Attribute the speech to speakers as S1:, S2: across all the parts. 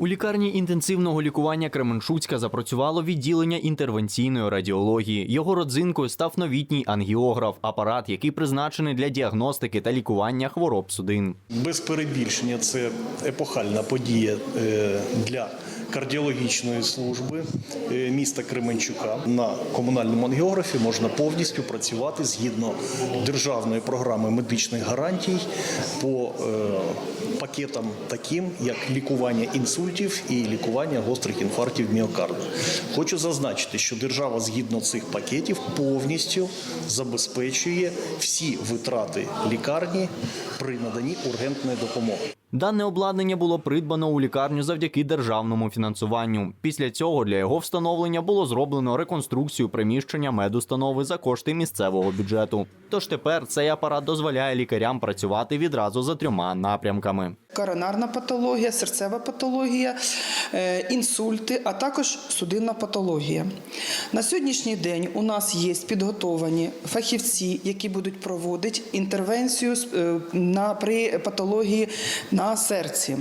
S1: У лікарні інтенсивного лікування Кременчуцька запрацювало відділення інтервенційної радіології. Його родзинкою став новітній ангіограф, апарат, який призначений для діагностики та лікування хвороб судин.
S2: Без перебільшення це епохальна подія е, для кардіологічної служби е, міста Кременчука. На комунальному ангіографі можна повністю працювати згідно державної програми медичних гарантій по е, пакетам таким, як лікування інсультів і лікування гострих інфарктів міокарду. Хочу зазначити, що держава згідно цих пакетів повністю забезпечує всі витрати лікарні при наданні ургентної допомоги.
S1: Дане обладнання було придбано у лікарню завдяки державному фінансуванню. Після цього для його встановлення було зроблено реконструкцію приміщення медустанови за кошти місцевого бюджету. Тож тепер цей апарат дозволяє лікарям працювати відразу за трьома напрямками.
S3: коронарна патологія, серцева патологія, е, інсульти, а також судинна патологія. На сьогоднішній день у нас є підготовані фахівці, які будуть проводити інтервенцію е, на, при патології на серці.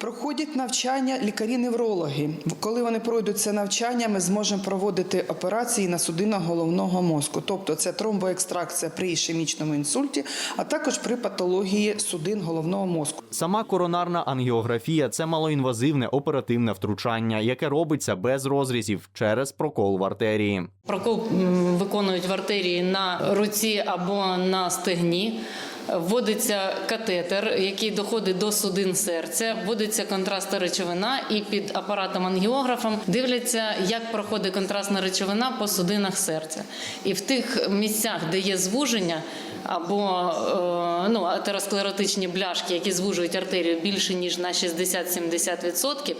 S3: Проходять навчання лікарі-неврологи. Коли вони пройдуть це навчання, ми зможемо проводити операції на судинах головного мозку. Тобто це тромбоекстракція при ішемічному інсульті, а також при патології судин головного мозку.
S1: Сама коронарна ангіографія це малоінвазивне оперативне втручання, яке робиться без розрізів через прокол в артерії.
S4: Прокол виконують в артерії на руці або на стегні. Вводиться катетер, який доходить до судин серця, вводиться контрастна речовина, і під апаратом ангіографом дивляться, як проходить контрастна речовина по судинах серця. І в тих місцях, де є звуження або е, ну, атеросклеротичні бляшки, які звужують артерію більше ніж на 60-70%,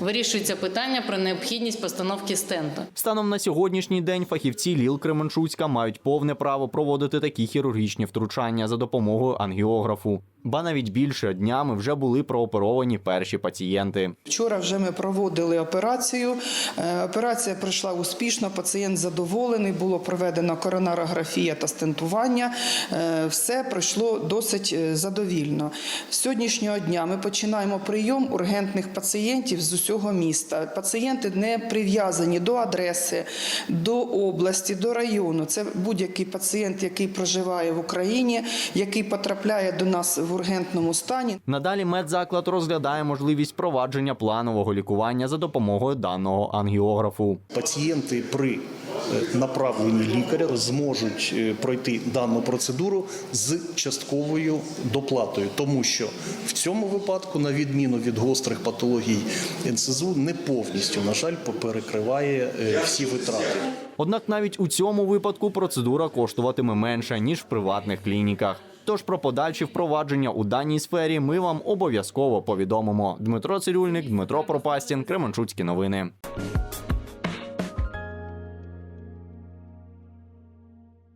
S4: вирішується питання про необхідність постановки стенту.
S1: Станом на сьогоднішній день фахівці ЛІЛ Кременчуцька мають повне право проводити такі хірургічні втручання за допомогою ангіографу. Ба навіть більше днями вже були прооперовані перші пацієнти.
S3: Вчора вже ми проводили операцію. Е, Операція пройшла успішно, пацієнт задоволений, було проведено коронарографія та стентування. Е, Все пройшло досить е, задовільно. З сьогоднішнього дня ми починаємо прийом ургентних пацієнтів з усього міста. Пацієнти не прив'язані до адреси, до області, до району. Це будь-який пацієнт, який проживає в Україні, який потрапляє до нас в ургентному стані.
S1: Надалі медзаклад розглядає можливість провадження планового лікування за допомогою даного ангіографу.
S2: Пацієнти при е, направленні лікаря зможуть е, пройти дану процедуру з частковою доплатою, тому що в цьому випадку, на відміну від гострих патологій НСЗУ, не повністю, на жаль, перекриває е, всі витрати.
S1: Однак навіть у цьому випадку процедура коштуватиме менше ніж в приватних клініках. Тож про подальші впровадження у даній сфері ми вам обов'язково повідомимо. Дмитро Цирюльник, Дмитро Пропастін, Кременчуцькі новини.